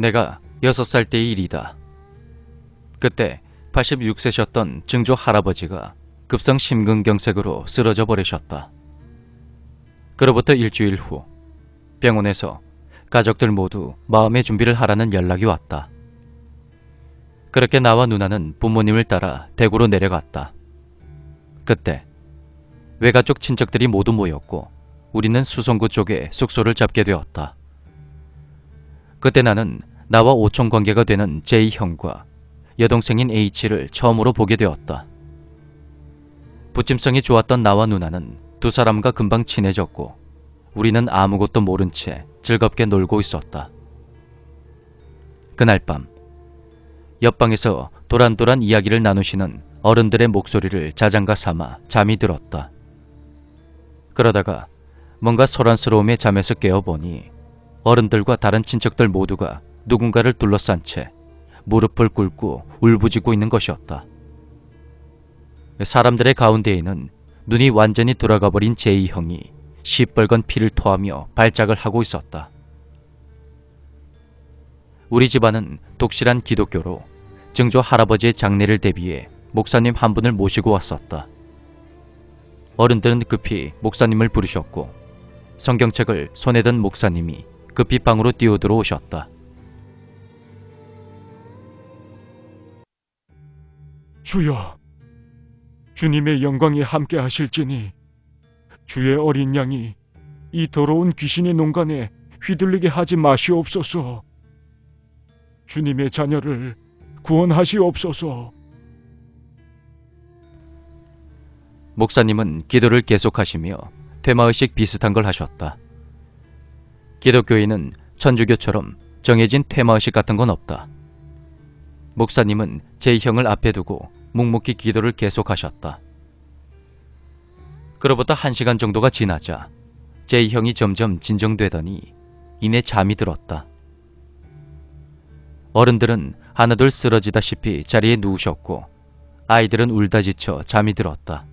내가 6살 때의 일이다. 그때 86세셨던 증조 할아버지가 급성 심근경색으로 쓰러져 버리셨다. 그로부터 일주일 후 병원에서 가족들 모두 마음의 준비를 하라는 연락이 왔다. 그렇게 나와 누나는 부모님을 따라 대구로 내려갔다. 그때 외가 쪽 친척들이 모두 모였고 우리는 수성구 쪽에 숙소를 잡게 되었다. 그때 나는 나와 오촌 관계가 되는 제이 형과 여동생인 H를 처음으로 보게 되었다. 부침성이 좋았던 나와 누나는 두 사람과 금방 친해졌고 우리는 아무것도 모른 채 즐겁게 놀고 있었다. 그날 밤 옆방에서 도란도란 이야기를 나누시는 어른들의 목소리를 자장가 삼아 잠이 들었다. 그러다가 뭔가 소란스러움에 잠에서 깨어보니 어른들과 다른 친척들 모두가 누군가를 둘러싼 채 무릎을 꿇고 울부짖고 있는 것이었다. 사람들의 가운데에는 눈이 완전히 돌아가 버린 제이 형이 시뻘건 피를 토하며 발작을 하고 있었다. 우리 집안은 독실한 기독교로 증조 할아버지의 장례를 대비해 목사님 한 분을 모시고 왔었다. 어른들은 급히 목사님을 부르셨고 성경책을 손에 든 목사님이 급히 방으로 뛰어들어 오셨다. 주여, 주님의 영광이 함께 하실지니 주의 어린 양이 이 더러운 귀신의 농간에 휘둘리게 하지 마시옵소서. 주님의 자녀를 구원하시옵소서. 목사님은 기도를 계속하시며 퇴마의식 비슷한 걸 하셨다. 기독교인은 천주교처럼 정해진 퇴마의식 같은 건 없다. 목사님은 제 형을 앞에 두고 묵묵히 기도를 계속하셨다. 그로부터 한 시간 정도가 지나자 제 형이 점점 진정되더니 이내 잠이 들었다. 어른들은 하나둘 쓰러지다시피 자리에 누우셨고 아이들은 울다 지쳐 잠이 들었다.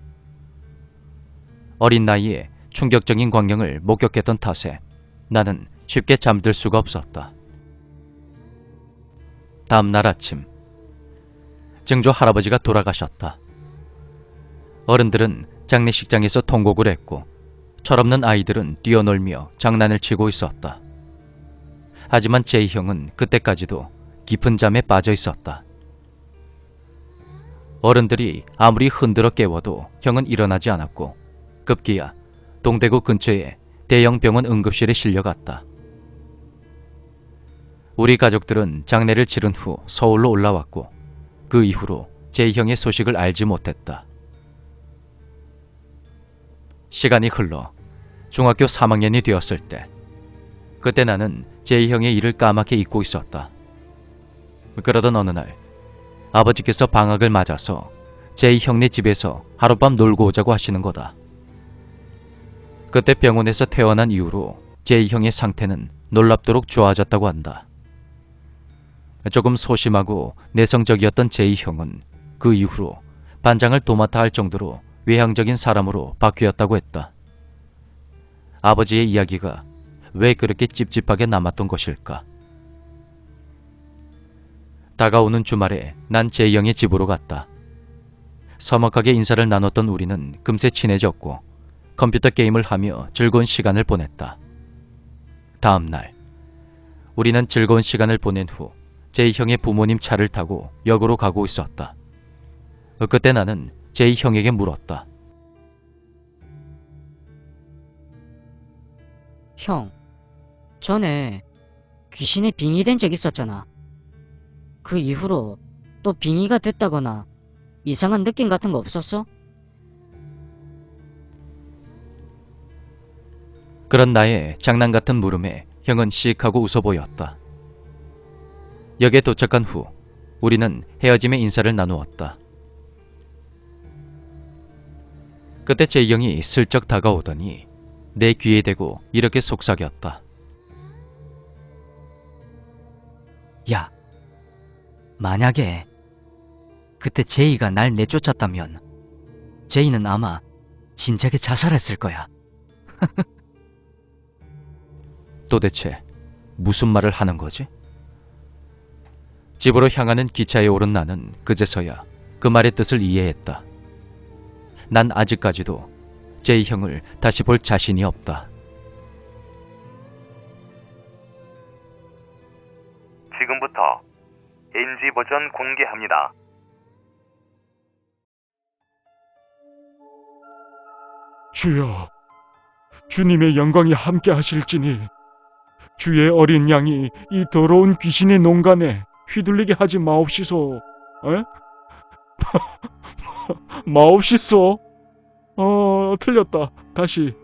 어린 나이에 충격적인 광경을 목격했던 탓에 나는 쉽게 잠들 수가 없었다. 다음 날 아침 증조 할아버지가 돌아가셨다. 어른들은 장례식장에서 통곡을 했고 철없는 아이들은 뛰어놀며 장난을 치고 있었다. 하지만 제이 형은 그때까지도 깊은 잠에 빠져 있었다. 어른들이 아무리 흔들어 깨워도 형은 일어나지 않았고 급기야 동대구 근처에 대형 병원 응급실에 실려갔다. 우리 가족들은 장례를 치른 후 서울로 올라왔고 그 이후로 제 형의 소식을 알지 못했다. 시간이 흘러 중학교 3학년이 되었을 때 그때 나는 제 형의 일을 까맣게 잊고 있었다. 그러던 어느 날 아버지께서 방학을 맞아서 제 형네 집에서 하룻밤 놀고 오자고 하시는 거다. 그때 병원에서 퇴원한 이후로 제 형의 상태는 놀랍도록 좋아졌다고 한다. 조금 소심하고 내성적이었던 제이 형은 그 이후로 반장을 도맡아 할 정도로 외향적인 사람으로 바뀌었다고 했다. 아버지의 이야기가 왜 그렇게 찝찝하게 남았던 것일까? 다가오는 주말에 난 제이 형의 집으로 갔다. 서먹하게 인사를 나눴던 우리는 금세 친해졌고 컴퓨터 게임을 하며 즐거운 시간을 보냈다. 다음 날 우리는 즐거운 시간을 보낸 후 제이 형의 부모님 차를 타고 역으로 가고 있었다. 그때 나는 제이 형에게 물었다. 형, 전에 귀신이 빙의 된 적 있었잖아. 그 이후로 또 빙의가 됐다거나 이상한 느낌 같은 거 없었어? 그런 나의 장난 같은 물음에 형은 씩 하고 웃어 보였다. 역에 도착한 후 우리는 헤어짐의 인사를 나누었다. 그때 제이형이 슬쩍 다가오더니 내 귀에 대고 이렇게 속삭였다. 야, 만약에 그때 제이가 날 내쫓았다면 제이는 아마 진작에 자살했을 거야. 도대체 무슨 말을 하는 거지? 집으로 향하는 기차에 오른 나는 그제서야 그 말의 뜻을 이해했다. 난 아직까지도 제이 형을 다시 볼 자신이 없다. 지금부터 NG 버전 공개합니다. 주여, 주님의 영광이 함께 하실지니 주의 어린 양이 이 더러운 귀신의 농간에 휘둘리게 하지 마옵시소. 에? 마옵시소. 어, 틀렸다. 다시.